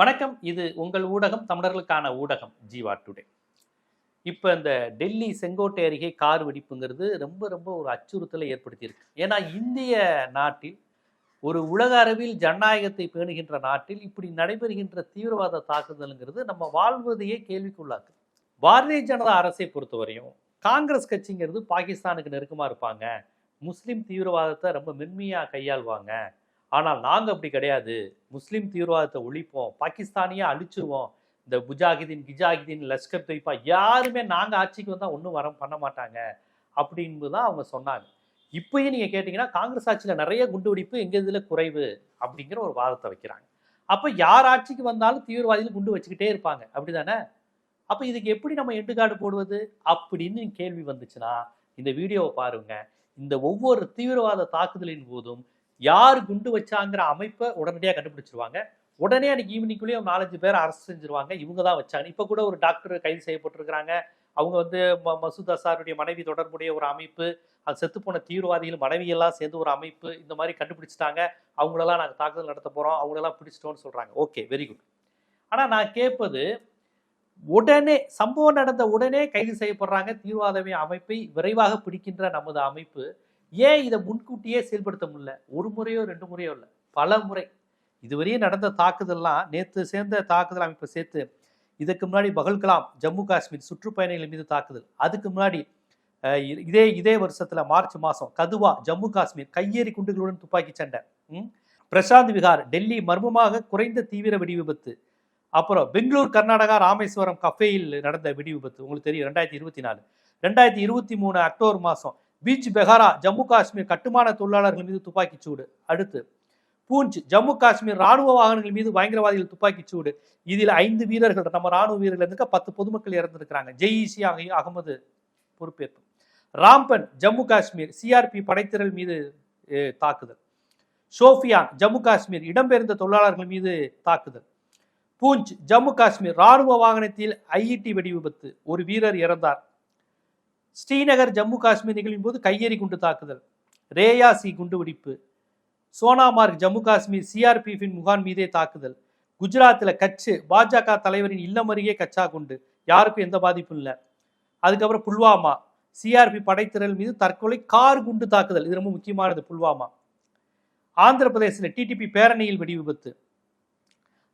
வணக்கம். இது உங்கள் ஊடகம் தமிழர்களுக்கான ஊடகம் ஜீவா டுடே. இப்போ இந்த டெல்லி செங்கோட்டை அருகே கார் வெடிப்புங்கிறது ரொம்ப ரொம்ப ஒரு அச்சுறுத்தலை ஏற்படுத்தியிருக்கு. ஏன்னா இந்திய நாட்டில் ஒரு உலக அளவில் ஜனநாயகத்தை பேணுகின்ற நாட்டில் இப்படி நடைபெறுகின்ற தீவிரவாத தாக்குதலுங்கிறது நம்ம வாழ்வதையே கேள்விக்குள்ளாக்கு பாரதிய ஜனதா அரசை பொறுத்தவரையும் காங்கிரஸ் கட்சிங்கிறது பாகிஸ்தானுக்கு நெருக்கமாக இருப்பாங்க. முஸ்லீம் தீவிரவாதத்தை ரொம்ப மென்மையாக கையாள்வாங்க. ஆனால் நாங்கள் அப்படி கிடையாது. முஸ்லீம் தீவிரவாதத்தை ஒழிப்போம். பாகிஸ்தானியே அழிச்சிருவோம். இந்த புஜாகிதீன் கிஜாகிதீன் லஷ்கர் தொய்பா யாருமே நாங்கள் ஆட்சிக்கு வந்தால் ஒன்றும் வர பண்ண மாட்டாங்க. அப்படின்னு தான் அவங்க சொன்னாங்க. இப்பயும் நீங்கள் கேட்டிங்கன்னா காங்கிரஸ் ஆட்சியில் நிறைய குண்டுவெடிப்பு எங்கள் இதில் குறைவு அப்படிங்கிற ஒரு வாதத்தை வைக்கிறாங்க. அப்போ யார் ஆட்சிக்கு வந்தாலும் தீவிரவாதிகள் குண்டு வச்சுக்கிட்டே இருப்பாங்க. அப்படி தானே அப்போ இதுக்கு எப்படி நம்ம எட்டுக்காடு போடுவது? அப்படின்னு கேள்வி வந்துச்சுன்னா இந்த வீடியோவை பாருங்க. இந்த ஒவ்வொரு தீவிரவாத தாக்குதலின் போதும் யார் குண்டு வச்சாங்கிற அமைப்பை உடனடியாக கண்டுபிடிச்சிருவாங்க. உடனே அன்னைக்கு ஈவினிங்குள்ளேயே ஒரு நாலஞ்சு பேர் அரசு செஞ்சிருவாங்க. இவங்க தான் வச்சாங்க. இப்போ கூட ஒரு டாக்டர் கைது செய்யப்பட்டிருக்கிறாங்க. அவங்க வந்து ம- மசூத் அசாருடைய மனைவி தொடர்புடைய ஒரு அமைப்பு அது செத்துப்போன தீவிரவாதிகள் மனைவியெல்லாம் சேர்ந்து ஒரு அமைப்பு இந்த மாதிரி கண்டுபிடிச்சிட்டாங்க. அவங்களெல்லாம் நாங்கள் தாக்குதல் நடத்த போகிறோம் அவங்களெல்லாம் பிடிச்சிட்டோம்னு சொல்கிறாங்க ஓகே வெரி குட் ஆனால் நான் கேட்பது உடனே சம்பவம் நடந்த உடனே கைது செய்யப்படுறாங்க. தீவிரவாத அமைப்பை விரைவாக பிடிக்கின்ற நமது அமைப்பு ஏன் இதை முன்கூட்டியே செயல்படுத்த முடியல? ஒரு முறையோ ரெண்டு முறையோ இல்லை. பல முறை. இதுவரையும் நடந்த தாக்குதல்லாம் நேற்று சேர்ந்த தாக்குதல் அமைப்பை சேர்த்து இதுக்கு முன்னாடி பகல்கலாம் ஜம்மு காஷ்மீர் சுற்றுப்பயணிகள் மீது தாக்குதல். அதுக்கு முன்னாடி இதே இதே வருஷத்தில் மார்ச் மாதம் கதுவா ஜம்மு காஷ்மீர் கையேறி குண்டுகளுடன் துப்பாக்கி சண்டை. பிரசாந்த் விகார் டெல்லி மர்மமாக குறைந்த தீவிர வெடி விபத்து. அப்புறம் பெங்களூர் கர்நாடகா ராமேஸ்வரம் கஃபேயில் நடந்த வெடி விபத்து. உங்களுக்கு தெரியும் ரெண்டாயிரத்தி இருபத்தி நாலு. ரெண்டாயிரத்தி இருபத்தி மூணு அக்டோபர் மாதம் பீச் பெஹாரா ஜம்மு காஷ்மீர் கட்டுமான தொழிலாளர்கள் மீது துப்பாக்கிச் சூடு. அடுத்து பூஞ்ச் ஜம்மு காஷ்மீர் ராணுவ வாகனங்கள் மீது பயங்கரவாதிகள் துப்பாக்கிச் சூடு. இதில் ஐந்து வீரர்கள் நம்ம ராணுவ வீரர்கள் இருந்துக்க பத்து பொதுமக்கள் இறந்திருக்கிறாங்க. ஜெய்இசி அகமது பொறுப்பேற்பு. ராம்பன் ஜம்மு காஷ்மீர் சிஆர்பி படைத்திரள் மீது தாக்குதல். ஷோஃபியான் ஜம்மு காஷ்மீர் இடம்பெயர்ந்த தொழிலாளர்கள் மீது தாக்குதல். பூஞ்ச் ஜம்மு காஷ்மீர் ராணுவ வாகனத்தில் ஐஇடி வெடி விபத்து. ஒரு வீரர் இறந்தார். ஸ்ரீநகர் ஜம்மு காஷ்மீர் நிகழ்வின் போது கையெறி குண்டு தாக்குதல் ரேயாசி குண்டுவெடிப்பு சோனாமார்க் ஜம்மு காஷ்மீர் சிஆர்பிஎஃபின் முகான் மீதே தாக்குதல் குஜராத்தில் கட்சி பாஜக தலைவரின் இல்லம் அருகே கச்சா குண்டு யாருக்கும் எந்த பாதிப்பும் இல்லை. அதுக்கப்புறம் புல்வாமா சிஆர்பி படைத்திரள் மீது தற்கொலை கார் குண்டு தாக்குதல் இது ரொம்ப முக்கியமானது புல்வாமா. ஆந்திர பிரதேசத்தில் டிடிபி பேரணியில் வெடி விபத்து.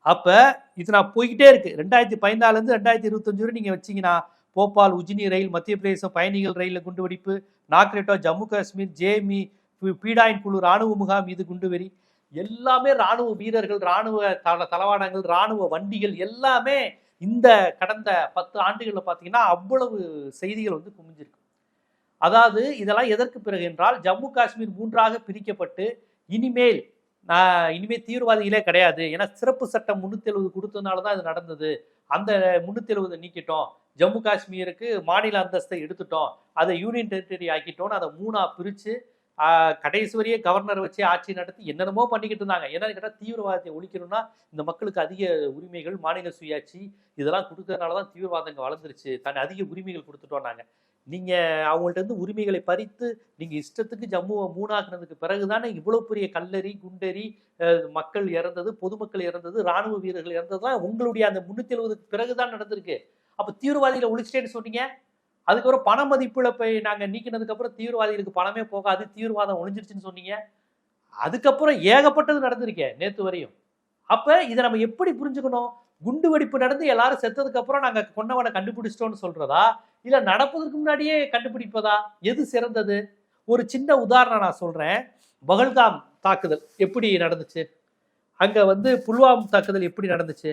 அப்போ இது நான் போய்கிட்டே இருக்கு. ரெண்டாயிரத்தி பதினாலேருந்து ரெண்டாயிரத்தி இருபத்தஞ்சு வரை நீங்கள் வச்சீங்கன்னா போபால் உஜினி ரயில் மத்திய பிரதேசம் பயணிகள் ரயிலில் குண்டுவெடிப்பு நாக்ரேட்டோ ஜம்மு காஷ்மீர் ஜேமி பீடாயின் குழு ராணுவ முகாம் மீது குண்டுவெறி. எல்லாமே ராணுவ வீரர்கள் ராணுவ தள தளவாடங்கள் ராணுவ வண்டிகள் எல்லாமே இந்த கடந்த பத்து ஆண்டுகளில் பார்த்தீங்கன்னா அவ்வளவு செய்திகள் வந்து குமிஞ்சிருக்கு. அதாவது இதெல்லாம் எதற்கு பிறகு என்றால் ஜம்மு காஷ்மீர் மூன்றாக பிரிக்கப்பட்டு இனிமேல் நான் இனிமேல் தீவிரவாதிகளே கிடையாது. ஏன்னா சிறப்பு சட்டம் முன்னூத்தி எழுபது கொடுத்ததுனால தான் இது நடந்தது. அந்த முன்னூத்தி எழுபது நீக்கிட்டோம். ஜம்மு காஷ்மீருக்கு மாநில அந்தஸ்தை எடுத்துட்டோம். அதை யூனியன் டெரிட்டரி ஆக்கிட்டோம்னு அதை மூணா பிரிச்சு கடைசி வரையே கவர்னர் வச்சு ஆட்சி நடத்தி என்னென்னமோ பண்ணிக்கிட்டு இருந்தாங்க. என்னன்னு கேட்டால் தீவிரவாதத்தை ஒழிக்கணும்னா இந்த மக்களுக்கு அதிக உரிமைகள் மாநில சுயாட்சி இதெல்லாம் கொடுக்கறதுனால தான் தீவிரவாதங்க வளர்ந்துருச்சு. தன் அதிக உரிமைகள் கொடுத்துட்டோம் நாங்கள் நீங்கள் அவங்கள்ட்ட இருந்து உரிமைகளை பறித்து நீங்கள் இஷ்டத்துக்கு ஜம்முவை மூணாக்குனதுக்கு பிறகு தானே இவ்வளோ பெரிய கல்லறி குண்டெறி மக்கள் இறந்தது பொதுமக்கள் இறந்தது ராணுவ வீரர்கள் இறந்ததுலாம் உங்களுடைய அந்த முந்நூற்றி எழுபதுக்கு பிறகுதான் நடந்திருக்கு. அப்போ தீவிரவாதிகளை ஒழிச்சிட்டேன்னு சொன்னீங்க? அதுக்கப்புறம் பண மதிப்பிழப்பை நாங்கள் நீக்கினதுக்கப்புறம் தீவிரவாதிகளுக்கு பணமே போகாது தீவிரவாதம் ஒழிஞ்சிருச்சுன்னு சொன்னீங்க. அதுக்கப்புறம் ஏகப்பட்டது நடந்திருக்கே நேற்று வரையும். அப்போ இதை நம்ம எப்படி புரிஞ்சுக்கணும்? குண்டு வெடிப்பு நடந்து எல்லாரும் செத்ததுக்கு அப்புறம் நாங்க கொன்னவனை கண்டுபிடிச்சிட்டோம்னு சொல்றதா? இல்ல நடப்பதற்கு முன்னாடியே கண்டுபிடிப்பதா? எது சிறந்தது? ஒரு சின்ன உதாரணம் நான் சொல்றேன். பகல்காம் தாக்குதல் எப்படி நடந்துச்சு? அங்க வந்து புல்வாம் தாக்குதல் எப்படி நடந்துச்சு?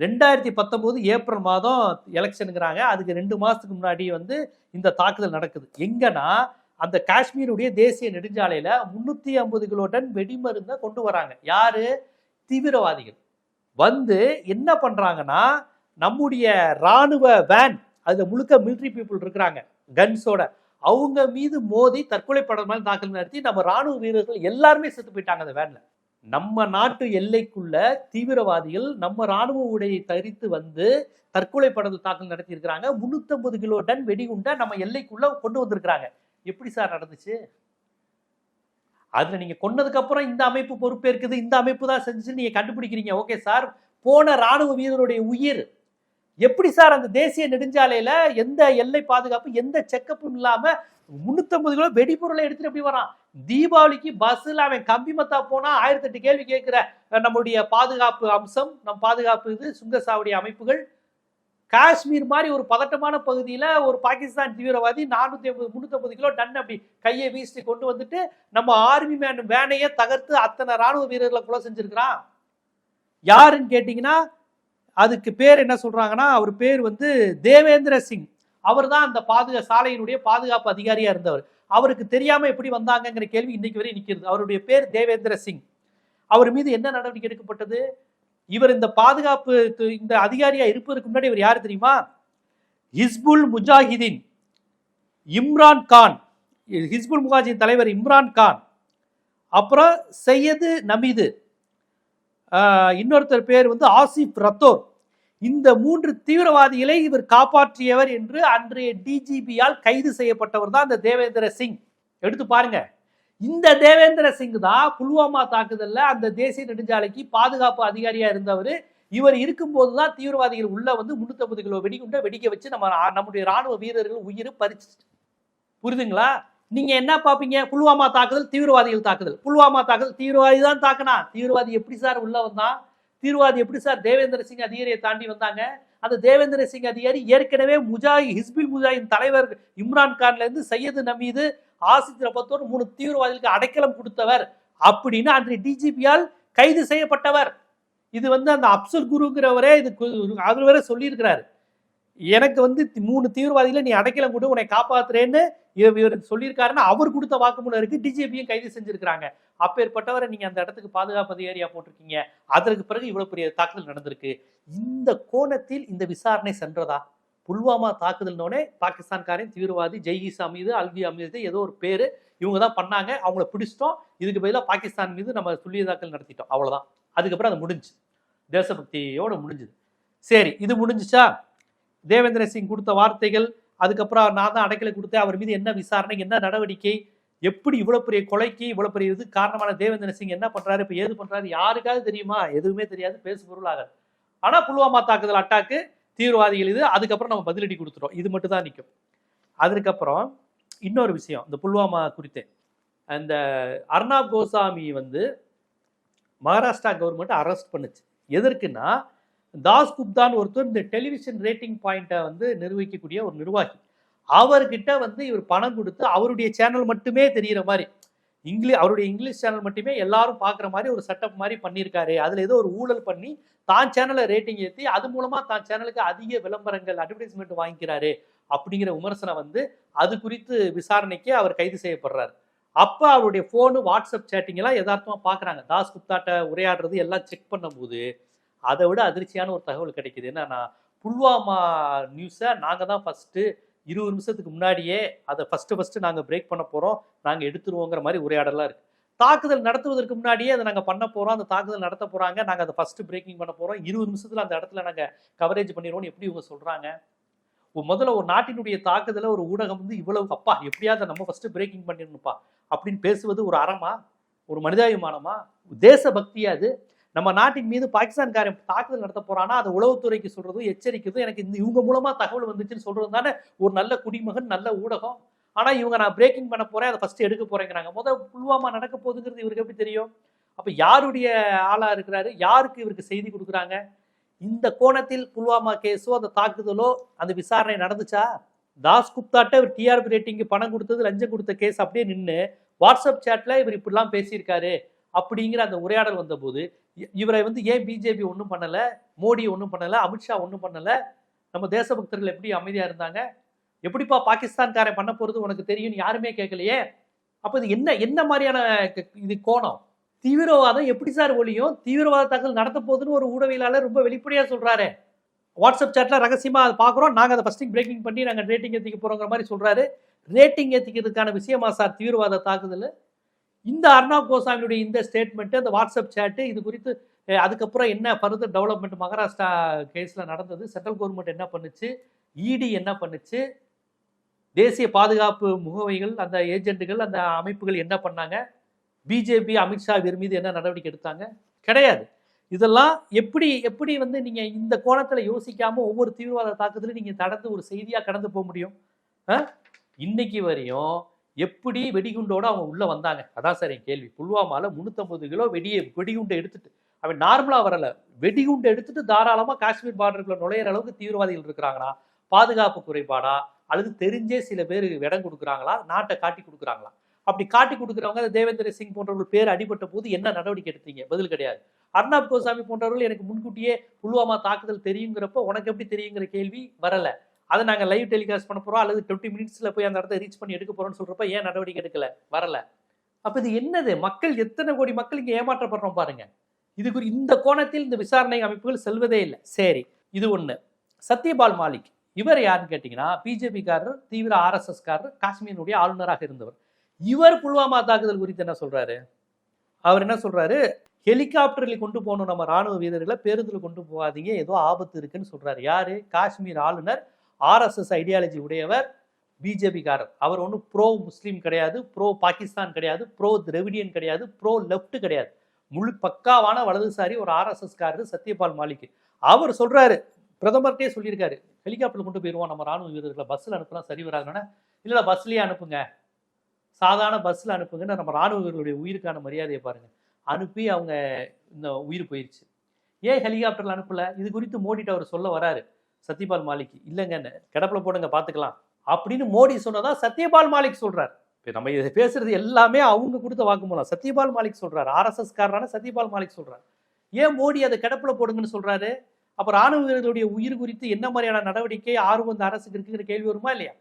ரெண்டாயிரத்தி பத்தொம்போது ஏப்ரல் மாதம் எலெக்ஷனுங்கிறாங்க. அதுக்கு ரெண்டு மாதத்துக்கு முன்னாடி வந்து இந்த தாக்குதல் நடக்குது. எங்கன்னா அந்த காஷ்மீருடைய தேசிய நெடுஞ்சாலையில் முந்நூற்றி ஐம்பது கிலோ டன் வெடிமருந்தை கொண்டு வராங்க. யார்? தீவிரவாதிகள். வந்து என்ன பண்ணுறாங்கன்னா நம்முடைய ராணுவ வேன் அதில் முழுக்க மிலிட்ரி பீப்புள் இருக்கிறாங்க கன்ஸோட அவங்க மீது மோதி தற்கொலை படம் மாதிரி தாக்கல் நடத்தி நம்ம ராணுவ வீரர்கள் எல்லாருமே செத்து போயிட்டாங்க அந்த வேனில் நம்ம நாட்டு எல்லைக்குள்ள தீவிரவாதிகள் நம்ம ராணுவ உடையை தரித்து வந்து தற்கொலை படத்தில் தாக்கல் நடத்தி இருக்கிறாங்க முன்னூத்தம்பது கிலோ டன் வெடிகுண்டை நம்ம எல்லைக்குள்ள கொண்டு வந்திருக்கிறாங்க. எப்படி சார் நடந்துச்சு? அதுல நீங்க கொன்னதுக்கு அப்புறம் இந்த அமைப்பு பொறுப்பேற்குது இந்த அமைப்பு தான் செஞ்சு நீங்க கண்டுபிடிக்கிறீங்க. ஓகே சார் போன ராணுவ வீரருடைய உயிர் எப்படி சார் அந்த தேசிய நெடுஞ்சாலையில எந்த எல்லை பாதுகாப்பு எந்த செக்கப்பும் இல்லாம முன்னூத்தம்பது கிலோ வெடிபொருளை எடுத்துட்டு எப்படி வரான்? தீபாவளிக்கு பஸ்ல அவன் கம்பி மத்தா போனா ஆயிரத்தி எட்டு கேள்வி கேட்கிற நம்முடைய பாதுகாப்பு அம்சம் நம் பாதுகாப்பு இது சுங்கசாவடி அமைப்புகள். காஷ்மீர் மாதிரி ஒரு பதட்டமான பகுதியில ஒரு பாகிஸ்தான் தீவிரவாதி நானூத்தி ஐம்பது முன்னூத்தி கிலோ டன் அப்படி கையை வீசி கொண்டு வந்துட்டு நம்ம ஆர்மி மேன் வேனையே தகர்த்து அத்தனை ராணுவ வீரர்களை கொலை செஞ்சிருக்கிறான். யாருன்னு கேட்டீங்கன்னா அதுக்கு பேர் என்ன சொல்றாங்கன்னா அவர் பேர் வந்து தேவேந்திர சிங். அவர் தான் அந்த பாதுகா சாலையினுடைய பாதுகாப்பு அதிகாரியா இருந்தவர். அவருக்கு தெரியாம எப்படி வந்தாங்கங்கிற கேள்வி இன்னைக்கு வரை நிற்கிறது அவருடைய பேர் தேவேந்திர சிங். அவர் மீது என்ன நடவடிக்கை எடுக்கப்பட்டது? இவர் இந்த பாதுகாப்பு இந்த அதிகாரியா இருப்பதற்கு முன்னாடி இவர் யார் தெரியுமா? ஹிஸ்புல் முஜாஹிதீன் இம்ரான் கான். ஹிஸ்புல் முஜாஹிதீன் தலைவர் இம்ரான் கான். அப்புறம் சையது நமீது. இன்னொருத்தர் பேர் வந்து ஆசிப் ரத்தோர். இந்த மூன்று தீவிரவாதிகளை இவர் காப்பாற்றியவர் என்று அன்றைய டிஜிபியால் கைது செய்யப்பட்டவர் தான் இந்த தேவேந்திர சிங். எடுத்து பாருங்க. இந்த தேவேந்திர சிங் தான் புல்வாமா தாக்குதல்ல அந்த தேசிய நெடுஞ்சாலைக்கு பாதுகாப்பு அதிகாரியா இருந்தவர். இவர் இருக்கும்போது தான் தீவிரவாதிகள் உள்ள வந்து முன்னூத்தி கிலோ வெடிகுண்டை வெடிக்க வச்சு நம்ம நம்முடைய ராணுவ வீரர்கள் உயிரை பறிச்சு புரியுதுங்களா நீங்க என்ன பாப்பீங்க புல்வாமா தாக்குதல் தீவிரவாதிகள் தாக்குதல். புல்வாமா தாக்குதல் தீவிரவாதி தான் தாக்குனா. தீவிரவாதி எப்படி சார் உள்ள வந்தான்? தீவிரவாதி எப்படி சார் தேவேந்திர சிங் அதிகாரியை தாண்டி வந்தாங்க? அந்த தேவேந்திர சிங் அதிகாரி ஏற்கனவே முஜாஹி ஹிஸ்பில் முஜாஹின் தலைவர் இம்ரான் கான்ல இருந்து சையது நமீது ஆசித் ரபத்தோர் மூணு தீவிரவாதிகளுக்கு அடைக்கலம் கொடுத்தவர் அப்படின்னு அன்றைய டிஜிபியால் கைது செய்யப்பட்டவர். இது வந்து அந்த அப்சல் குருங்கிறவரே இது அவர் வேற சொல்லியிருக்கிறாரு. எனக்கு வந்து மூணு தீவிரவாதிகளை நீ அடைக்கலம் கொண்டு உன்னை காப்பாத்துறேன்னு இவர் சொல்லியிருக்காருன்னு சொல்லியிருக்காருன்னா அவர் கொடுத்த வாக்குமூலம் இருக்கு. டிஜிபியும் கைது செஞ்சிருக்கிறாங்க. அப்பேற்பட்டவரை நீங்க அந்த இடத்துக்கு பாதுகாப்பு அதிகாரியா போட்டிருக்கீங்க. அதற்கு பிறகு இவ்வளவு பெரிய தாக்குதல் நடந்திருக்கு. இந்த கோணத்தில் இந்த விசாரணை சென்றதா? புல்வாமா தாக்குதல்னோடனே பாகிஸ்தான்காரன் தீவிரவாதி ஜெய்ஹிஸ் அமீது அல்வி அமீது ஏதோ ஒரு பேரு இவங்க தான் பண்ணாங்க. அவங்கள பிடிச்சிட்டோம். இதுக்கு பதிலாக பாகிஸ்தான் மீது நம்ம துல்லிய தாக்கல் நடத்திட்டோம். அவ்வளவுதான். அதுக்கப்புறம் அது முடிஞ்சு. தேசபக்தியோட முடிஞ்சுது. சரி இது முடிஞ்சுச்சா? தேவேந்திர சிங் கொடுத்த வார்த்தைகள் அதுக்கப்புறம் நான் தான் அடைக்கலை கொடுத்தேன் அவர் மீது என்ன விசாரணை என்ன நடவடிக்கை எப்படி இவ்வளோ பெரிய கொலைக்கு இவ்வளோ பெரிய இது காரணமான தேவேந்திர சிங் என்ன பண்ணுறாரு இப்போ ஏது பண்ணுறாரு யாருக்காவது தெரியுமா? எதுவுமே தெரியாது பேசு பொருள் ஆனால் புல்வாமா தாக்குதல் அட்டாக்கு தீவிரவாதிகள் இது அதுக்கப்புறம் நம்ம பதிலடி கொடுத்துட்டோம். இது மட்டும் தான் நிற்கும் அதுக்கப்புறம் இன்னொரு விஷயம் இந்த புல்வாமா குறித்து. அந்த அர்ணாப் கோசாமி வந்து மகாராஷ்டிரா கவர்மெண்ட் அரெஸ்ட் பண்ணுச்சு. எதற்குன்னா தாஸ் குப்தான் ஒருத்தர் இந்த டெலிவிஷன் ரேட்டிங் பாயிண்ட்டை வந்து நிர்வகிக்கக்கூடிய ஒரு நிர்வாகி. அவர்கிட்ட வந்து இவர் பணம் கொடுத்து அவருடைய சேனல் மட்டுமே தெரிகிற மாதிரி இங்கிலீஷ் அவருடைய இங்கிலீஷ் சேனல் மட்டுமே எல்லாரும் பார்க்குற மாதிரி ஒரு செட்டப் மாதிரி பண்ணியிருக்காரு. அதில் ஏதோ ஒரு ஊழல் பண்ணி தான் சேனலை ரேட்டிங் ஏற்றி அது மூலமாக தான் சேனலுக்கு அதிக விளம்பரங்கள் அட்வர்டைஸ்மெண்ட் வாங்கிக்கிறாரு அப்படிங்கிற விமர்சனம் வந்து அது குறித்து விசாரணைக்கு அவர் கைது செய்யப்படுறாரு. அப்போ அவருடைய ஃபோனு வாட்ஸ்அப் சேட்டிங் எல்லாம் பார்க்குறாங்க. தாஸ் குப்தாட்ட உரையாடுறது எல்லாம் செக் பண்ணும்போது அதை விட அதிர்ச்சியான ஒரு தகவல் கிடைக்குது. என்னன்னா புல்வாமா நியூஸை நாங்கள் தான் ஃபஸ்ட்டு இருபது நிமிஷத்துக்கு முன்னாடியே அதை ஃபஸ்ட்டு ஃபஸ்ட்டு நாங்கள் பிரேக் பண்ண போகிறோம் நாங்கள் எடுத்துருவோங்கிற மாதிரி உரையாடலாம் இருக்குது தாக்குதல் நடத்துவதற்கு முன்னாடியே அதை நாங்கள் பண்ண போகிறோம் அந்த தாக்குதல் நடத்த போகிறாங்க நாங்கள் அதை ஃபஸ்ட்டு பிரேக்கிங் பண்ண போகிறோம் இருபது நிமிஷத்தில் அந்த இடத்துல நாங்கள் கவரேஜ் பண்ணிடுவோம்னு எப்படி இவங்க சொல்கிறாங்க முதல்ல ஒரு நாட்டினுடைய தாக்குதலை ஒரு ஊடகம் வந்து இவ்வளவு அப்பா எப்படியாவது நம்ம ஃபஸ்ட்டு பிரேக்கிங் பண்ணிடணும்ப்பா அப்படின்னு பேசுவது ஒரு அறமா? ஒரு மனிதாபிமானமா? தேசபக்தியா அது? நம்ம நாட்டின் மீது பாகிஸ்தான்காரன் தாக்குதல் நடத்த போறானா அதை உளவுத்துறைக்கு சொல்றதும் எச்சரிக்கிறதும் எனக்கு இந்த இவங்க மூலமா தகவல் வந்துச்சுன்னு சொல்றது தானே ஒரு நல்ல குடிமகன் நல்ல ஊடகம். ஆனா இவங்க நான் பிரேக்கிங் பண்ண போறேன் அதை ஃபர்ஸ்ட் எடுக்க போறேங்கிறாங்க. முதல் புல்வாமா நடக்க போகுதுங்கிறது இவருக்கு எப்படி தெரியும்? அப்ப யாருடைய ஆளா இருக்கிறாரு? யாருக்கு இவருக்கு செய்தி கொடுக்குறாங்க? இந்த கோணத்தில் புல்வாமா கேஸோ அந்த தாக்குதலோ அந்த விசாரணை நடந்துச்சா? தாஸ் குப்தாட்ட இவர் டிஆர்பி ரேட்டிங்க்கு பணம் கொடுத்தது லஞ்சம் கொடுத்த கேஸ் அப்படியே நின்று வாட்ஸ்அப் சேட்டில் இவர் இப்படிலாம் பேசியிருக்காரு அப்படிங்கிற அந்த உரையாடல் வந்தபோது இவரை வந்து ஏன் பிஜேபி ஒன்றும் பண்ணலை மோடி ஒன்றும் பண்ணலை அமித்ஷா ஒன்றும் பண்ணலை நம்ம தேசபக்தர்கள் எப்படி அமைதியாக இருந்தாங்க எப்படிப்பா பாகிஸ்தான்காரன் பண்ண போகிறது உனக்கு தெரியும்னு யாருமே கேட்கலையே? அப்போ இது என்ன என்ன மாதிரியான இது கோணம்? தீவிரவாதம் எப்படி சார் ஒழியும்? தீவிரவாத தாக்கல் நடத்த போகுதுன்னு ஒரு ஊடகவியலாளர் ரொம்ப வெளிப்படையாக சொல்கிறாரு வாட்ஸ்அப் சாட்ல ரகசியமாக அதை பார்க்குறோம் நாங்கள் அதை ஃபஸ்ட்டு பிரேக்கிங் பண்ணி நாங்கள் ரேட்டிங் ஏற்றிக்க போகிறோங்கிற மாதிரி சொல்கிறாரு ரேட்டிங் ஏற்றிக்கிறதுக்கான விஷயமா சார் தீவிரவாத தாக்குதல்? இந்த அர்ணாப் கோசாமியுடைய இந்த ஸ்டேட்மெண்ட்டு அந்த வாட்ஸ்அப் சேட்டு இது குறித்து அதுக்கப்புறம் என்ன ஃபர்தர் டெவலப்மெண்ட் மகாராஷ்டிரா கேஸில் நடந்தது சென்ட்ரல் கவர்மெண்ட் என்ன பண்ணுச்சு இடி என்ன பண்ணுச்சு தேசிய பாதுகாப்பு முகவைகள் அந்த ஏஜென்ட்டுகள் அந்த அமைப்புகள் என்ன பண்ணாங்க பிஜேபி அமித்ஷா இவர் மீது என்ன நடவடிக்கை எடுத்தாங்க? கிடையாது. இதெல்லாம் எப்படி எப்படி வந்து நீங்கள் இந்த கோணத்தில் யோசிக்காமல் ஒவ்வொரு தீவிரவாத தாக்குதலையும் நீங்கள் கடந்து ஒரு செய்தியாக கடந்து போக முடியும்? இன்னைக்கு வரையும் எப்படி வெடிகுண்டோட அவங்க உள்ளே வந்தாங்க? அதான் சார் என் கேள்வி. புல்வாமால முந்நூற்றம்பது கிலோ வெடியை வெடிகுண்டை எடுத்துட்டு அவன் நார்மலாக வரல. வெடிகுண்டை எடுத்துட்டு தாராளமாக காஷ்மீர் பார்டருக்குள்ள நுழையிற அளவுக்கு தீவிரவாதிகள் இருக்கிறாங்களா பாதுகாப்பு குறைபாடா? அல்லது தெரிஞ்சே சில பேர் இடம் கொடுக்குறாங்களா? நாட்டை காட்டி கொடுக்குறாங்களா? அப்படி காட்டி கொடுக்குறவங்க தேவேந்திர சிங் போன்றவர்கள் பேர் அடிபட்ட போது என்ன நடவடிக்கை எடுத்தீங்க? பதில் கிடையாது. அர்ணாப் கோசாமி போன்றவர்கள் எனக்கு முன்கூட்டியே புல்வாமா தாக்குதல் தெரியுங்கிறப்போ உனக்கு எப்படி தெரியுங்கிற கேள்வி வரலை. அதை நாங்கள் லைவ் டெலிகாஸ்ட் பண்ண போகிறோம் அல்லது டுவெண்ட்டி மினிட்ஸில் போய் அந்த இடத்த ரீச் பண்ணி எடுக்க போகிறோம்னு சொல்கிறப்ப ஏன் நடவடிக்கை எடுக்கல? வரல. அப்போ இது என்னது? மக்கள் எத்தனை கோடி மக்கள் இங்கே ஏமாற்றப்படுறோம் பாருங்க. இது குறி இந்த கோணத்தில் இந்த விசாரணை அமைப்புகள் செல்வதே இல்லை. சரி இது ஒன்று சத்யபால் மாலிக் இவர் யாருன்னு கேட்டிங்கன்னா பிஜேபிக்காரர் தீவிர ஆர்எஸ்எஸ்காரர் காஷ்மீருடைய ஆளுநராக இருந்தவர். இவர் புல்வாமா தாக்குதல் குறித்து என்ன சொல்கிறாரு அவர் என்ன சொல்கிறாரு ஹெலிகாப்டரில் கொண்டு போகணும் நம்ம ராணுவ வீரர்களை பேருந்தில் கொண்டு போகாதீங்க ஏதோ ஆபத்து இருக்குன்னு சொல்கிறாரு யார்? காஷ்மீர் ஆளுநர் ஆர்எஸ்எஸ் ஐடியாலஜி உடையவர் பிஜேபிக்காரர். அவர் ஒன்றும் ப்ரோ முஸ்லீம் கிடையாது ப்ரோ பாகிஸ்தான் கிடையாது ப்ரோ திரவிடியன் கிடையாது ப்ரோ லெஃப்ட் கிடையாது. முழு பக்காவான வலதுசாரி ஒரு ஆர்எஸ்எஸ்காரர் சத்யபால் மாலிக். அவர் சொல்றாரு பிரதமர்கிட்டே சொல்லியிருக்காரு ஹெலிகாப்டர் கொண்டு போயிடுவோம் நம்ம ராணுவ வீரர்களை பஸ்ஸில் அனுப்பலாம் சரி வராதுன்னா. இல்லை பஸ்லேயே அனுப்புங்க. சாதாரண பஸ்ஸில் அனுப்புங்கன்னு நம்ம ராணுவ வீரர்களுடைய உயிருக்கான மரியாதையை பாருங்கள் அனுப்பி அவங்க இந்த உயிர் போயிடுச்சு ஏன் ஹெலிகாப்டரில் அனுப்பலை? இது குறித்து மோடிட்டு அவர் சொல்ல வராரு. சத்யபால் மாலிக் இல்லைங்க கிடப்பில் போடுங்க பார்த்துக்கலாம். அப்படின்னு மோடி சொன்னதான் சத்யபால் மாலிக் சொல்றார். இப்போ நம்ம இதை பேசுறது எல்லாமே அவங்க கொடுத்த வாக்குமூலம். சத்யபால் மாலிக் சொல்றாரு. ஆர்எஸ்எஸ் காரரான சத்யபால் மாலிக் சொல்றாரு. ஏன் மோடி அதை கிடப்பில் போடுங்கன்னு சொல்றாரு? அப்போ ராணுவ வீரர்களுடைய உயிர் குறித்து என்ன மாதிரியான நடவடிக்கை ஆர்வம் இந்த அரசுக்கு இருக்குங்கிற கேள்வி வருமா இல்லையா?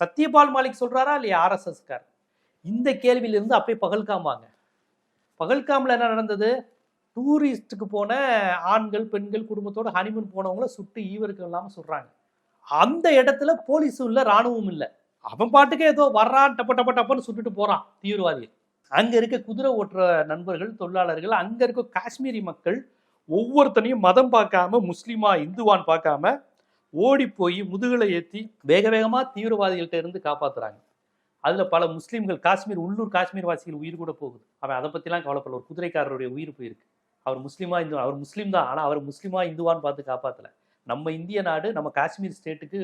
சத்யபால் மாலிக் சொல்றாரா இல்லையா ஆர்எஸ்எஸ்கார் இந்த கேள்வியிலிருந்து அப்பயே பகல்காமாங்க பகல்காமில் என்ன நடந்தது? டூரிஸ்ட்டுக்கு போன ஆண்கள் பெண்கள் குடும்பத்தோட ஹனிமூன் போனவங்கள சுட்டு ஈவருக்கு இல்லாமல் சொல்கிறாங்க அந்த இடத்துல போலீஸும் இல்லை ராணுவம் இல்லை. அவன் பாட்டுக்கே ஏதோ வர்றான் டப்ப டப்ப டப்பன்னு சுட்டுட்டு போகிறான் தீவிரவாதி அங்கே இருக்க குதிரை ஓட்டுற நண்பர்கள் தொழிலாளர்கள் அங்கே இருக்க காஷ்மீரி மக்கள் ஒவ்வொருத்தனையும் மதம் பார்க்காம முஸ்லீமா இந்துவான்னு பார்க்காம ஓடி போய் முதுகலை ஏற்றி வேக வேகமாக தீவிரவாதிகள்கிட்ட இருந்து காப்பாற்றுறாங்க அதில் பல முஸ்லீம்கள் காஷ்மீர் உள்ளூர் காஷ்மீர் வாசிகள் உயிர் கூட போகுது. அவன் அதை பற்றிலாம் கவலைப்படல. ஒரு குதிரைக்காரருடைய உயிர் போயிருக்கு. அவர் முஸ்லீமா இந்து அவர் முஸ்லீம் தான் ஆனால் அவர் முஸ்லீமா இந்துவான்னு பார்த்து காப்பாற்றலை நம்ம இந்திய நாடு நம்ம காஷ்மீர் ஸ்டேட்டுக்கு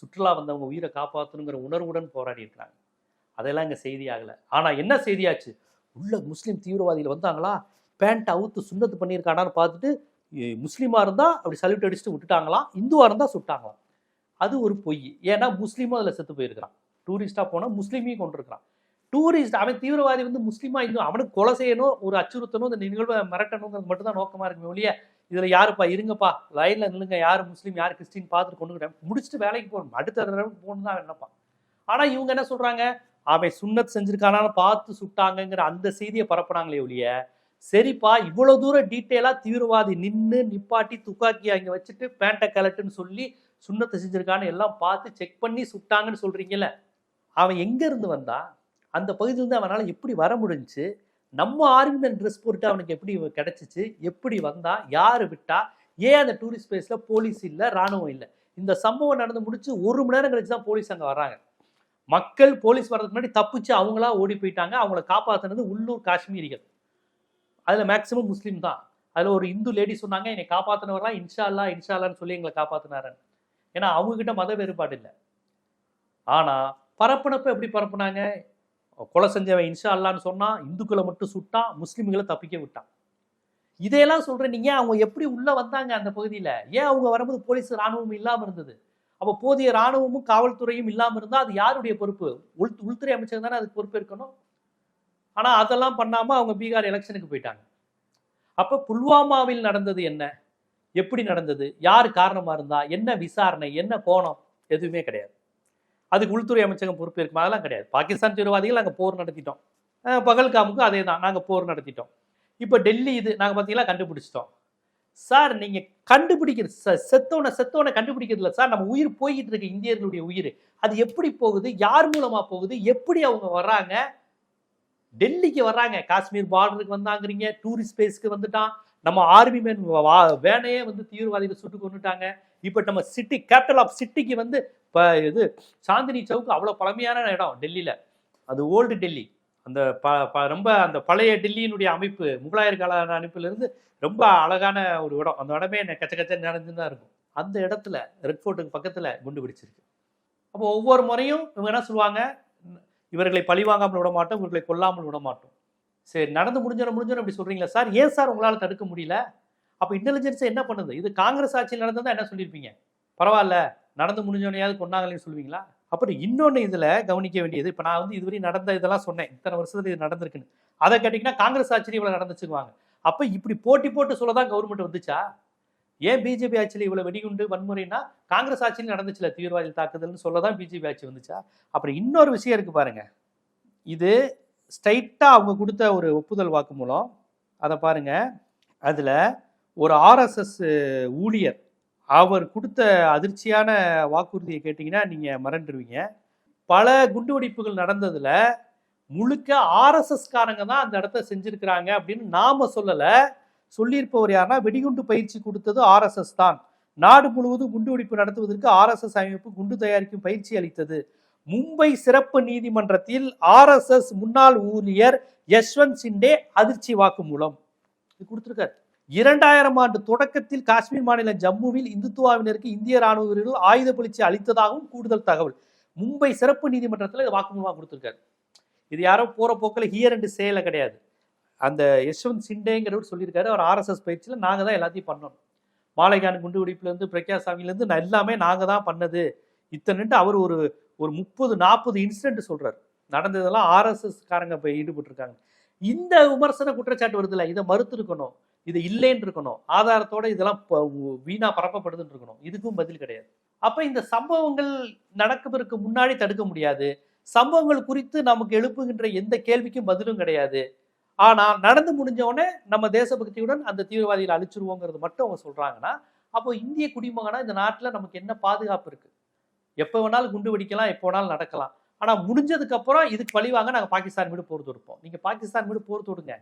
சுற்றுலா வந்தவங்க உயிரை காப்பாற்றணுங்கிற உணர்வுடன் போராடி இருக்கிறாங்க. அதெல்லாம் இங்கே செய்தி ஆகலை. ஆனால் என்ன செய்தியாச்சு உள்ள முஸ்லீம் தீவிரவாதிகள் வந்தாங்களா? பேண்ட் அவுத்து சுண்ணத்து பண்ணியிருக்கானான்னு பார்த்துட்டு முஸ்லீமாக இருந்தால் அப்படி சல்யூட் அடிச்சுட்டு விட்டுட்டாங்களாம் இந்துவாக இருந்தால் சுட்டாங்களாம் அது ஒரு பொய். ஏன்னா முஸ்லீமும் அதில் செத்து போயிருக்கிறான். டூரிஸ்டாக போனால் முஸ்லீமையும் கொண்டிருக்கிறான் டூரிஸ்ட் அவன் தீவிரவாதி வந்து முஸ்லீமா இன்னும் அவனுக்கு கொலை செய்யணும் ஒரு அச்சுறுத்தணும் இந்த நிகழ்வை மிரட்டணுங்கிறது மட்டும்தான் நோக்கமாக இருக்குமே ஒழிய இதில் யாருப்பா? இருங்கப்பா. லைனில் நில்லுங்க. யார் முஸ்லீம் யார் கிறிஸ்டின் பார்த்துட்டு கொண்டு முடிச்சுட்டு வேலைக்கு போகணும். அடுத்த ரவுண்ட் போகணும் தான் நினைப்பான். ஆனால் இவங்க என்ன சொல்கிறாங்க அவன் சுண்ணத் செஞ்சிருக்கானான்னு பார்த்து சுட்டாங்கங்கிற அந்த செய்தியை பரப்புனாங்களே ஒழிய சரிப்பா இவ்வளவு தூரம் டீட்டெயிலா தீவிரவாதி நின்று நிப்பாட்டி துப்பாக்கி அங்க வச்சுட்டு பேண்ட்டை கலட்டுன்னு சொல்லி சுண்ணத்தை செஞ்சிருக்கான்னு எல்லாம் பார்த்து செக் பண்ணி சுட்டாங்கன்னு சொல்றீங்கல்ல அவன் எங்க இருந்து அந்த பகுதியிலேருந்து அவனால் எப்படி வர முடிஞ்சுச்சு? நம்ம ஆர்மிமேன் ட்ரெஸ் போட்டு அவனுக்கு எப்படி கிடச்சிச்சு? எப்படி வந்தா? யார் விட்டா? ஏன் அந்த டூரிஸ்ட் பிளேஸில் போலீஸ் இல்லை ராணுவம் இல்லை? இந்த சம்பவம் நடந்து முடிச்சு ஒரு மணி நேரம் கழிச்சு தான் போலீஸ் அங்கே வராங்க மக்கள் போலீஸ் வர்றதுக்கு முன்னாடி தப்பிச்சு அவங்களா ஓடி போயிட்டாங்க. அவங்கள காப்பாற்றினது உள்ளூர் காஷ்மீரிகள். அதில் மேக்சிமம் முஸ்லீம் தான். அதில் ஒரு இந்து லேடி சொன்னாங்க என்னை காப்பாற்றினவரெலாம் இன்ஷால்லா இன்ஷால்லான்னு சொல்லி எங்களை காப்பாற்றினாரன் ஏன்னா அவங்கக்கிட்ட மத வேறுபாடு இல்லை. ஆனால் பரப்புனப்போ எப்படி பரப்புனாங்க? கொலை செஞ்சவன் இன்ஷா அல்லான்னு சொன்னால் இந்துக்களை மட்டும் சுட்டான் முஸ்லீம்களை தப்பிக்க விட்டான். இதையெல்லாம் சொல்கிறேன் நீங்க அவங்க எப்படி உள்ளே வந்தாங்க அந்த பகுதியில்? ஏன் அவங்க வரும்போது போலீஸ் இராணுவம் இல்லாமல் இருந்தது? அப்போ போதிய ராணுவமும் காவல்துறையும் இல்லாமல் இருந்தால் அது யாருடைய பொறுப்பு? உள் உள்துறை அமைச்சர் தானே அதுக்கு பொறுப்பு இருக்கணும். ஆனால் அதெல்லாம் பண்ணாமல் அவங்க பீகார் எலெக்ஷனுக்கு போயிட்டாங்க. அப்போ புல்வாமாவில் நடந்தது என்ன? எப்படி நடந்தது? யார் காரணமாக இருந்தா? என்ன விசாரணை? என்ன கோணம்? எதுவுமே கிடையாது. அதுக்கு உள்துறை அமைச்சகம் பொறுப்பு இருக்குமா அதெல்லாம் கிடையாது. பாகிஸ்தான் தீவிரவாதிகள் நாங்கள் போர் நடத்திட்டோம். பகல்காமுக்கு அதே தான் நாங்கள் போர் நடத்திட்டோம். இப்போ டெல்லி இது நாங்கள் பார்த்தீங்கன்னா கண்டுபிடிச்சிட்டோம். சார் நீங்கள் கண்டுபிடிக்கிறது ச செத்தோனை செத்தோனை கண்டுபிடிக்கிறது இல்லை சார் நம்ம உயிர் போய்கிட்டு இருக்கு இந்தியர்களுடைய உயிர். அது எப்படி போகுது? யார் மூலமாக போகுது? எப்படி அவங்க வர்றாங்க? டெல்லிக்கு வர்றாங்க. காஷ்மீர் பார்டருக்கு வந்தாங்கிறீங்க. டூரிஸ்ட் பிளேஸ்க்கு வந்துட்டான். நம்ம ஆர்மி மேன் வேனையே வந்து தீவிரவாதிகள் சுட்டு கொண்டுட்டாங்க இப்போ நம்ம சிட்டி கேபிட்டல் ஆஃப் சிட்டிக்கு வந்து இப்போ இது சாந்தினி சவுக்கு அவ்வளோ பழமையான இடம் டெல்லியில். அது ஓல்டு டெல்லி. அந்த ப ப- ரொம்ப அந்த பழைய டெல்லியினுடைய அமைப்பு முகலாயர் கால அமைப்பிலிருந்து ரொம்ப அழகான ஒரு இடம். அந்த இடமே என்ன கச்ச கச்ச நடந்து தான் இருக்கும். அந்த இடத்துல ரெட் ஃபோர்ட்டுக்கு பக்கத்தில் குண்டு பிடிச்சிருக்கு. அப்போ ஒவ்வொரு முறையும் இவங்க என்ன சொல்லுவாங்க? இவர்களை பழிவாங்காமல் விட மாட்டோம் இவர்களை கொல்லாமல் விட மாட்டோம். சரி நடந்து முடிஞ்சிடும் முடிஞ்சிடும் அப்படி சொல்கிறீங்களா சார் ஏன் சார் உங்களால் தடுக்க முடியல? அப்போ இன்டெலிஜென்ஸ் என்ன பண்ணுது? இது காங்கிரஸ் ஆட்சியில் நடந்ததா என்ன சொல்லியிருப்பீங்க? பரவாயில்ல நடந்து முடிஞ்சோனையாவது கொண்டாங்களேன்னு சொல்லுவீங்களா? அப்புறம் இன்னொன்று இதில் கவனிக்க வேண்டியது இப்போ நான் வந்து இதுவரை நடந்த இதெல்லாம் சொன்னேன். இத்தனை வருஷத்துல இது நடந்திருக்குன்னு. அதை கேட்டிங்கன்னா காங்கிரஸ் ஆட்சியில் இவ்வளோ நடந்துச்சுக்குவாங்க அப்போ இப்படி போட்டி போட்டு சொல்ல தான் கவர்மெண்ட் வந்துச்சா? ஏன் பிஜேபி ஆட்சியில் இவ்வளோ வெடிகுண்டு வன்முறைனா காங்கிரஸ் ஆட்சியில் நடந்துச்சுல தீவிரவாதி தாக்குதல்னு சொல்ல தான் பிஜேபி ஆட்சி வந்துச்சா? அப்புறம் இன்னொரு விஷயம் இருக்கு பாருங்க. இது ஸ்ட்ரைட்டாக அவங்க கொடுத்த ஒரு ஒப்புதல் வாக்குமூலம். அதை பாருங்க. அதில் ஒரு ஆர்எஸ்எஸ் ஊழியர் அவர் கொடுத்த அதிர்ச்சியான வாக்குறுதியை கேட்டிங்கன்னா நீங்கள் மறந்துடுவீங்க பல குண்டுவெடிப்புகள் நடந்ததில் முழுக்க ஆர்எஸ்எஸ்காரங்க தான் அந்த இடத்த செஞ்சுருக்கிறாங்க அப்படின்னு நாம் சொல்லலை. சொல்லியிருப்பவர் யாருன்னா வெடிகுண்டு பயிற்சி கொடுத்தது ஆர்எஸ்எஸ் தான். நாடு முழுவதும் குண்டுவெடிப்பு நடத்துவதற்கு ஆர்எஸ்எஸ் அமைப்பு குண்டு தயாரிக்கும் பயிற்சி அளித்தது. மும்பை சிறப்பு நீதிமன்றத்தில் ஆர்எஸ்எஸ் முன்னாள் ஊழியர் யஷ்வந்த் சிண்டே அதிர்ச்சி வாக்குமூலம். இது கொடுத்துருக்காரு. இரண்டாயிரம் ஆண்டு தொடக்கத்தில் காஷ்மீர் மாநிலம் ஜம்முவில் இந்துத்துவாவினருக்கு இந்திய ராணுவ வீரர்கள் ஆயுத பயிற்சி அளித்ததாகவும் கூடுதல் தகவல். மும்பை சிறப்பு நீதிமன்றத்தில் வாக்குமூலமாக கொடுத்துருக்காரு. இது யாரோ போற போக்கில் ஹியர் அண்ட் சேல கிடையாது. அந்த யஷ்வந்த் சிண்டேங்கிறவர் சொல்லியிருக்காரு. அவர் ஆர்எஸ்எஸ் பயிற்சியில் நாங்கள் தான் எல்லாத்தையும் பண்ணோம். மாலைகான் குண்டு வெடிப்புலேருந்து பிரக்யாசாமிலேருந்து நான் எல்லாமே நாங்கள் தான் பண்ணது. இத்தனைட்டு அவர் ஒரு ஒரு முப்பது நாற்பது இன்சிடென்ட் சொல்கிறார் நடந்ததெல்லாம் ஆர்எஸ்எஸ் காரங்க போய் ஈடுபட்டிருக்காங்க. இந்த விமர்சன குற்றச்சாட்டு வருதுல்ல இதை மறுத்து இருக்கணும் இது இல்லைன்னு இருக்கணும் ஆதாரத்தோட இதெல்லாம் வீணா பரப்பப்படுதுன்னு இருக்கணும் இதுக்கும் பதில் கிடையாது. அப்ப இந்த சம்பவங்கள் நடக்குவதற்கு முன்னாடி தடுக்க முடியாது. சம்பவங்கள் குறித்து நமக்கு எழுப்புகின்ற எந்த கேள்விக்கும் பதிலும் கிடையாது. ஆனா நடந்து முடிஞ்சவொடனே நம்ம தேசபக்தியுடன் அந்த தீவிரவாதிகளை அழிச்சிருவோங்கிறது மட்டும் அவங்க சொல்றாங்கன்னா அப்போ இந்திய குடிமகனா இந்த நாட்டில் நமக்கு என்ன பாதுகாப்பு இருக்கு? எப்போ வேணாலும் குண்டு வெடிக்கலாம் எப்போ வேணாலும் நடக்கலாம். ஆனால் முடிஞ்சதுக்கு அப்புறம் இதுக்கு பழிவாங்க நாங்கள் பாகிஸ்தான் மீது போர் தொடுப்போம் நீங்கள் பாகிஸ்தான் மீது போர் தொடுங்க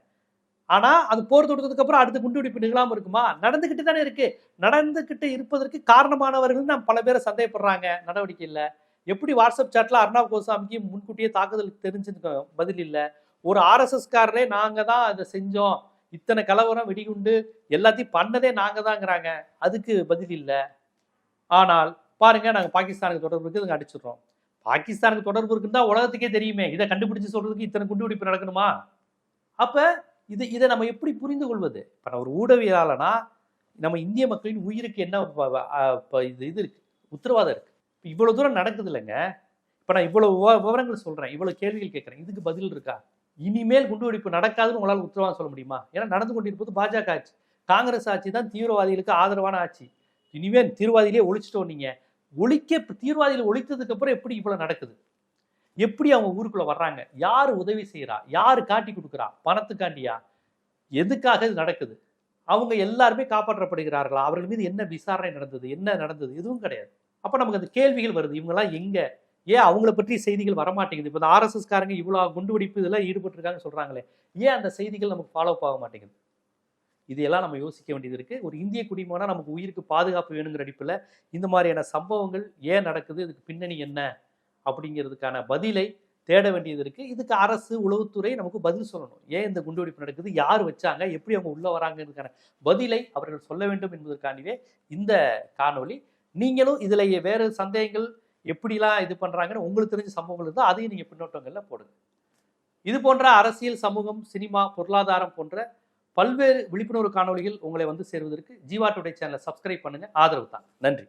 ஆனா அது போர் தொடுத்ததுக்கு அப்புறம் குண்டு குண்டுவெடிப்பு நிகழாம இருக்குமா? நடந்துகிட்டு தானே இருக்கு. நடந்துகிட்டு இருப்பதற்கு காரணமானவர்கள் நம்ம பல பேரை சந்தேகப்படுறாங்க. நடவடிக்கை இல்ல. எப்படி வாட்ஸ்அப் சாட்ல அர்ணாப் கோசாமிக்கு முன்கூட்டியே தாக்குதலுக்கு தெரிஞ்சதுக்கு பதில் இல்ல. ஒரு ஆர்எஸ்எஸ்காரரே நாங்க தான் அதை செஞ்சோம். இத்தனை கலவரம் வெடிகுண்டு எல்லாத்தையும் பண்ணதே நாங்க தாங்கிறாங்க. அதுக்கு பதில் இல்ல. ஆனால் பாருங்க நாங்க பாகிஸ்தானுக்கு தொடர்பு இருக்கு. இதுங்க அடிச்சிடுறோம். பாகிஸ்தானுக்கு தொடர்பு இருக்குன்னு தான் உலகத்துக்கே தெரியுமே. இதை கண்டுபிடிச்சு சொல்றதுக்கு இத்தனை குண்டுவெடிப்பு நடக்கணுமா? அப்ப இது இதை நம்ம எப்படி புரிந்து கொள்வது இப்போ நான் ஒரு ஊடகவியலாளனா நம்ம இந்திய மக்களின் உயிருக்கு என்ன ப- ப- இது இது இருக்கு? உத்தரவாதம் இருக்கு. இப்போ இவ்வளோ தூரம் நடக்குது இல்லைங்க இப்போ நான் இவ்வளோ விவரங்கள் சொல்கிறேன் இவ்வளோ கேள்விகள் கேட்குறேன். இதுக்கு பதில் இருக்கா? இனிமேல் குண்டுவெடிப்பு நடக்காதுன்னு உங்களால் உத்தரவாதம் சொல்ல முடியுமா? ஏன்னா நடந்து கொண்டிருப்பது பாஜக ஆட்சி. காங்கிரஸ் ஆட்சி தான் தீவிரவாதிகளுக்கு ஆதரவான ஆட்சி. இனிமேல் தீவிரவாதியிலே ஒழிச்சிட்டோம் நீங்கள் ஒழிக்க தீவிரவாதியில் ஒழித்ததுக்கு அப்புறம் எப்படி இவ்வளோ நடக்குது? எப்படி அவங்க ஊருக்குள்ள வர்றாங்க? யார் உதவி செய்கிறா யார் காட்டி கொடுக்குறா? பணத்துக்காண்டியா? எதுக்காக இது நடக்குது? அவங்க எல்லாருமே காப்பாற்றப்படுகிறார்களா? அவர்கள் மீது என்ன விசாரணை நடந்தது? என்ன நடந்தது? எதுவும் கிடையாது. அப்போ நமக்கு அந்த கேள்விகள் வருது. இவங்கெல்லாம் எங்கே? ஏன் அவங்கள பற்றி செய்திகள் வரமாட்டேங்குது? இப்போ இந்த ஆர்எஸ்எஸ் காரங்க இவ்வளோ குண்டுவெடிப்பு இதெல்லாம் ஈடுபட்டிருக்காங்கன்னு சொல்கிறாங்களே ஏன் அந்த செய்திகள் நமக்கு ஃபாலோ ஆக மாட்டேங்குது? இதையெல்லாம் நம்ம யோசிக்க வேண்டியது இருக்குது ஒரு இந்திய குடிமகனாக நமக்கு உயிருக்கு பாதுகாப்பு வேணுங்கிற அடிப்பில் இந்த மாதிரியான சம்பவங்கள் ஏன் நடக்குது? இதுக்கு பின்னணி என்ன? அப்படிங்கிறதுக்கான பதிலை தேட வேண்டியது இருக்குது இதுக்கு அரசு உளவுத்துறை நமக்கு பதில் சொல்லணும். ஏன் இந்த குண்டுவெடிப்பு நடக்குது? யார் வச்சாங்க? எப்படி அவங்க உள்ளே வராங்கிறதுக்கான பதிலை அவர்கள் சொல்ல வேண்டும் என்பதற்காகவே இந்த காணொளி. நீங்களும் இதில் வேறு சந்தேகங்கள் எப்படிலாம் இது பண்ணுறாங்கன்னு உங்களுக்கு தெரிஞ்ச சம்பவங்கள் இருந்தால் அதையும் நீங்கள் பின்னோட்டங்களில் போடுங்க. இது போன்ற அரசியல் சமூகம் சினிமா பொருளாதாரம் போன்ற பல்வேறு விழிப்புணர்வு காணொளிகள் உங்களை வந்து சேருவதற்கு ஜீவா டுடே சேனலை சப்ஸ்கிரைப் பண்ணுங்க. ஆதரவு தான். நன்றி.